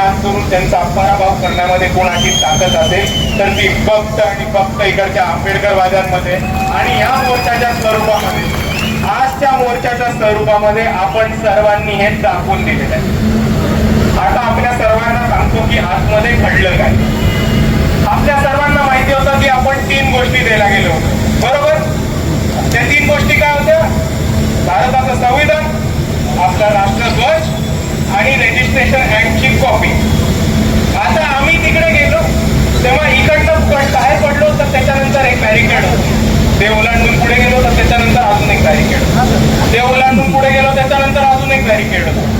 नाश करून त्यांचा पराभव करण्यामध्ये कोणाची ताकद असेल तर ती फक्त आणि फक्त इकडच्या आंबेडकर वाद्यांमध्ये आणि या मोर्चाच्या स्वरूपामध्ये. आजच्या मोर्चाच्या स्वरूपामध्ये आपण सर्वांनी हे दाखवून दिलेलं आहे. आता आपल्या सर्वांना सांगतो की आतमध्ये घडलं काय. आपल्या सर्वांना माहिती होतं की आपण टी ないけれど。も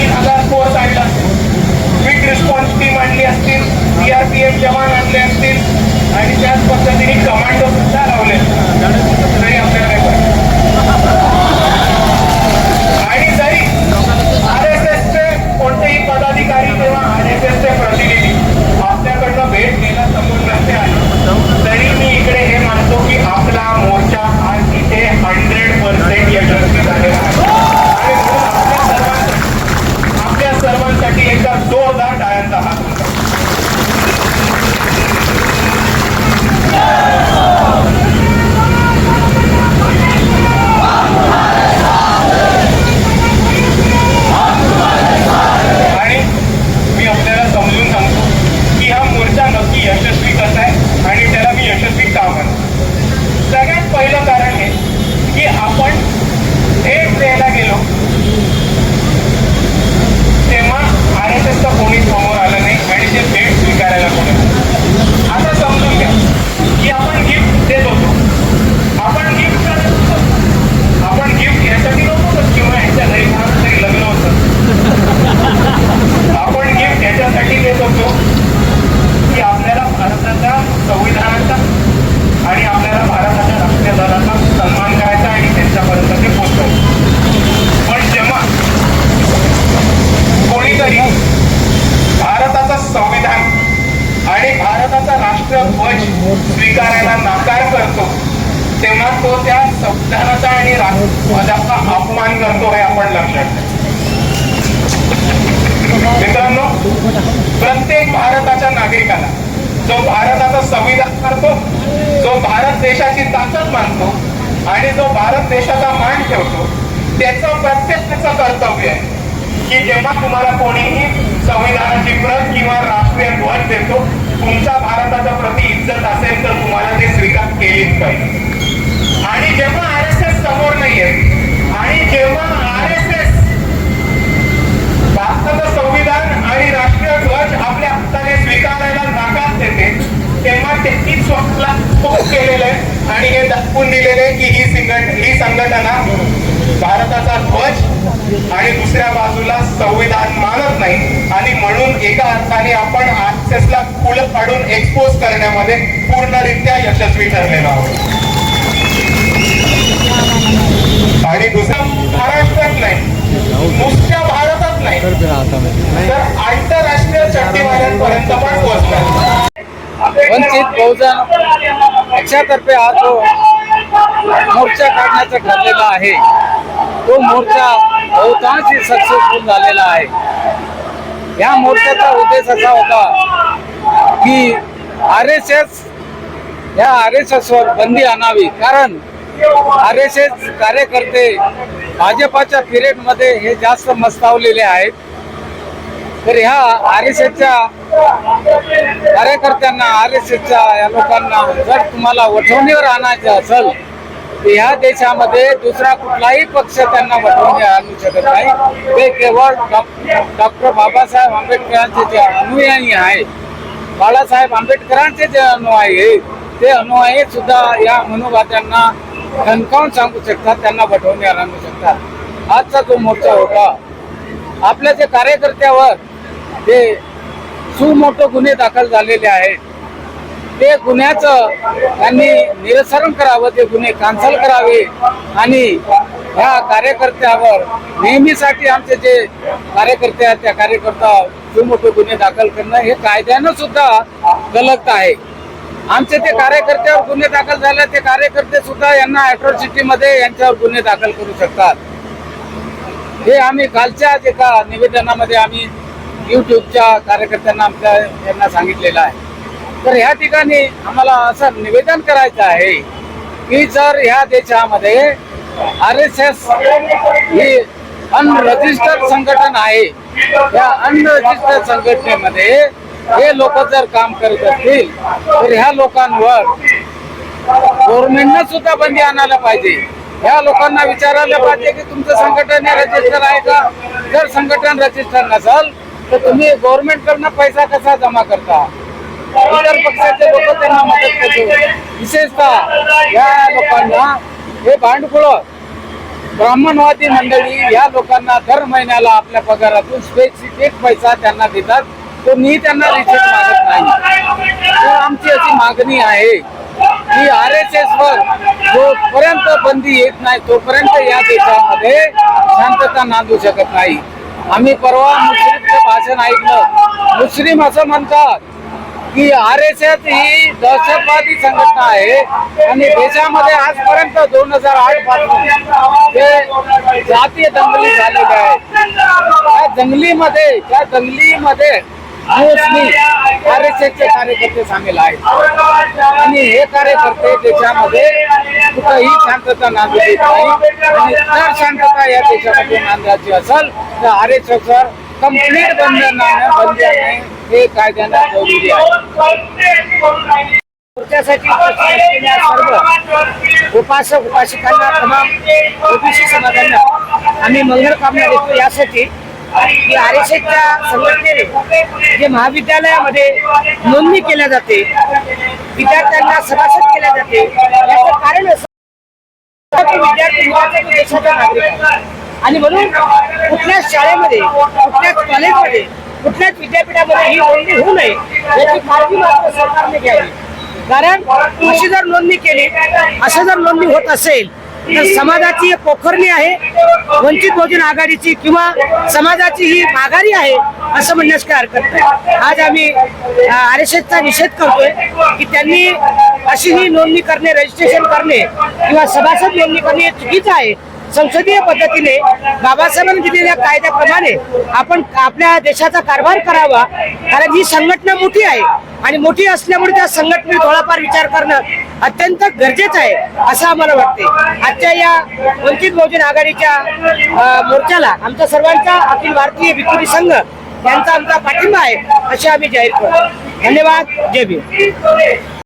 तीन हजार फोर्स आणला क्विक रिस्पॉन्स टीम आणली असतील सीआरपीएफ जवान आणले असतील आणि त्याच पद्धतीने कमांडो सुद्धा लावले असतात भारताच्या नागरिकाला जो भारताचा संविधान करतो जो भारत देशाची ताकद मानतो आणि जो भारत देशाचा मान ठेवतो त्याचं प्रत्येकाचं कर्तव्य आहे की जेव्हा तुम्हाला कोणीही संविधानाची प्रत किंवा राष्ट्रीय ध्वज देतो तुमच्या भारताच्या प्रति इज्जत असेल तर तुम्हाला ते स्वीकार केलीच पाहिजे आणि जेव्हा आर एस एस समोर नाहीये आणि जेव्हा आर एस एस भारताचं संविधान आणि राष्ट्रीय ध्वज आपल्या हाताने स्वीकारायला नकार देते तेव्हा त्यांनी स्वतःला खूप केलेलं आहे. आणि हे दाखवून दिलेले आहे की ही संघट ही संघटना भारताचा ध्वज आणि दुसऱ्या बाजूला संविधान मानत नाही. आणि म्हणून एका अर्थाने आपण आर खुलं काढून एक्सपोज करण्यामध्ये पूर्णरित्या यशस्वी ठरलेलो आहोत. आणि दुसरा महाराष्ट्रात नाही. नुसत्या भारतात नाही. तर आंतरराष्ट्रीय चट्टीवाल्यांपर्यंत पण पोहोचणार. वंचित बहुजन पक्षातर्फे हा जो मोर्चा काढण्याचा ठरलेला आहे तो मोर्चा बहुतांशी सक्सेसफुल झालेला आहे. या मोर्चाचा उद्देश असा होता की आर एस एस या आर एस एसवर बंदी आणावी. कारण आर एस एस कार्यकर्ते भाजपाच्या पिरियडमध्ये हे जास्त मस्तावलेले आहेत. तर ह्या आर एस एसच्या कार्यकर्त्यांना आर एस एसच्या या लोकांना जर तुम्हाला वठवणीवर आणायचं असेल तर ह्या देशामध्ये दुसरा कुठलाही पक्ष त्यांना वठवणी आणू शकत नाही. ते केवळ डॉक्टर बाबासाहेब आंबेडकरांचे जे अनुयायी आहेत बाळासाहेब आंबेडकरांचे जे अनुयायी आहेत, ते अनुयायी सुद्धा या मनोभात्यांना ठणकावून सांगू शकतात त्यांना वठवणी आणू शकतात. आजचा जो मोर्चा होता आपल्या जे कार्यकर्त्यावर ते सुमोठे गुन्हे दाखल झालेले आहेत. ते गुन्ह्याचं त्यांनी निरसरण करावं ते गुन्हे कॅन्सल करावे आणि ह्या कार्यकर्त्यावर नेहमीसाठी आमचे जे कार्यकर्ते आहेत त्या कार्यकर्ता सुमोठे गुन्हे दाखल करणं हे कायद्यानं सुद्धा गलत आहे. आमचे ते कार्यकर्त्यावर गुन्हे दाखल झाले ते कार्यकर्ते सुद्धा यांना अॅट्रॉसिटी मध्ये यांच्यावर गुन्हे दाखल करू शकतात. हे आम्ही कालच्या एका निवेदनामध्ये आम्ही यूट्यूबच्या कार्यकर्त्यांना आमच्या यांना सांगितलेलं आहे. तर ह्या ठिकाणी आम्हाला असं निवेदन करायचं आहे की जर ह्या देशामध्ये आर एस एस ही अनरजिस्टर्ड संघटन आहे या अनरजिस्टर्ड संघटनेमध्ये हे लोक जर काम करत असतील तर ह्या लोकांवर गव्हर्नमेंटनं सुद्धा बंदी आणायला पाहिजे. ह्या लोकांना विचारायला पाहिजे की तुमचं संघटन रजिस्टर आहे का? जर संघटन रजिस्टर नसेल तर तुम्ही गव्हर्नमेंट कडनं पैसा कसा जमा करता? इतर पक्षाचे लोक त्यांना मदत करतो विशेषतः या लोकांना हे भांडकुळ ब्राह्मणवादी मंडळी या लोकांना दर महिन्याला आपल्या पगारातून स्पेसिफिक पैसा त्यांना देतात. तो मी त्यांना रिसेट मागत नाही. तर आमची अशी मागणी आहे की आर एस एस वर जोपर्यंत बंदी येत नाही तोपर्यंत या देशामध्ये शांतता नांदू शकत नाही. आम्ही परवा भाषण ऐकलं. मुस्लिम असं म्हणतात की आर एस एस ही दहशतवादी संघटना आहे आणि देशामध्ये आजपर्यंत दोन हजार आठपासून ते जातीय दंगली झालेले आहेत त्या दंगलीमध्ये त्या दंगलीमध्ये मोस्टली आर एस एसचे कार्यकर्ते सामील आहेत. आणि हे कार्यकर्ते देशामध्ये कुठंही शांतता नांदू देत नाही. आणि जर शांतता या देशामध्ये नांदायची असेल तर आर एस एस कंप्लीट बंद बंदी आणणे हे कायद्यानं जरुरी आहे त्यासाठी सर्व उपासक उपासिकांना तमाम ओबीसी समाजांना आम्ही मंगल कामना देतो यासाठी की आर एस एसच्या संघटनेने जे महाविद्यालयामध्ये नोंदणी केल्या जाते विद्यार्थ्यांना सभासद केल्या जाते याचं कारण असं की विद्यार्थी देशाचा नागरिक आहे. आणि म्हणून कुठल्याच शाळेमध्ये कुठल्याच कॉलेजमध्ये कुठल्याच विद्यापीठामध्ये ही नोंदणी होऊ नये याची काळजी मात्र सरकारने घ्यावी. कारण अशी जर नोंदणी केली असं जर नोंदणी होत असेल तर समाजाची पोखरणी आहे वंचित बहुजन आघाडीची किंवा समाजाची ही माघारी आहे असं म्हणण्यास काय हरकत नाही. आज आम्ही आर एस एसचा निषेध करतोय की त्यांनी अशी ही नोंदणी करणे रजिस्ट्रेशन करणे किंवा सभासद नोंदणी करणे हे चुकीचं आहे. संसदीय पद्धतीने बाबासाहेबांनी दिलेल्या कायद्याप्रमाणे आपण आपल्या देशाचा कारभार करावा. कारण ही संघटना मोठी आहे आणि मोठी असल्यामुळे त्या संघटनेत थोडाफार विचार करणं अत्यंत गरजेचं आहे असं आम्हाला वाटते आजच्या या वंचित बहुजन आघाडीच्या मोर्चाला आमच्या सर्वांचा अखिल भारतीय विक्री संघ यांचा आमचा पाठिंबा आहे असे आम्ही जाहीर करतो. धन्यवाद. जय भीम.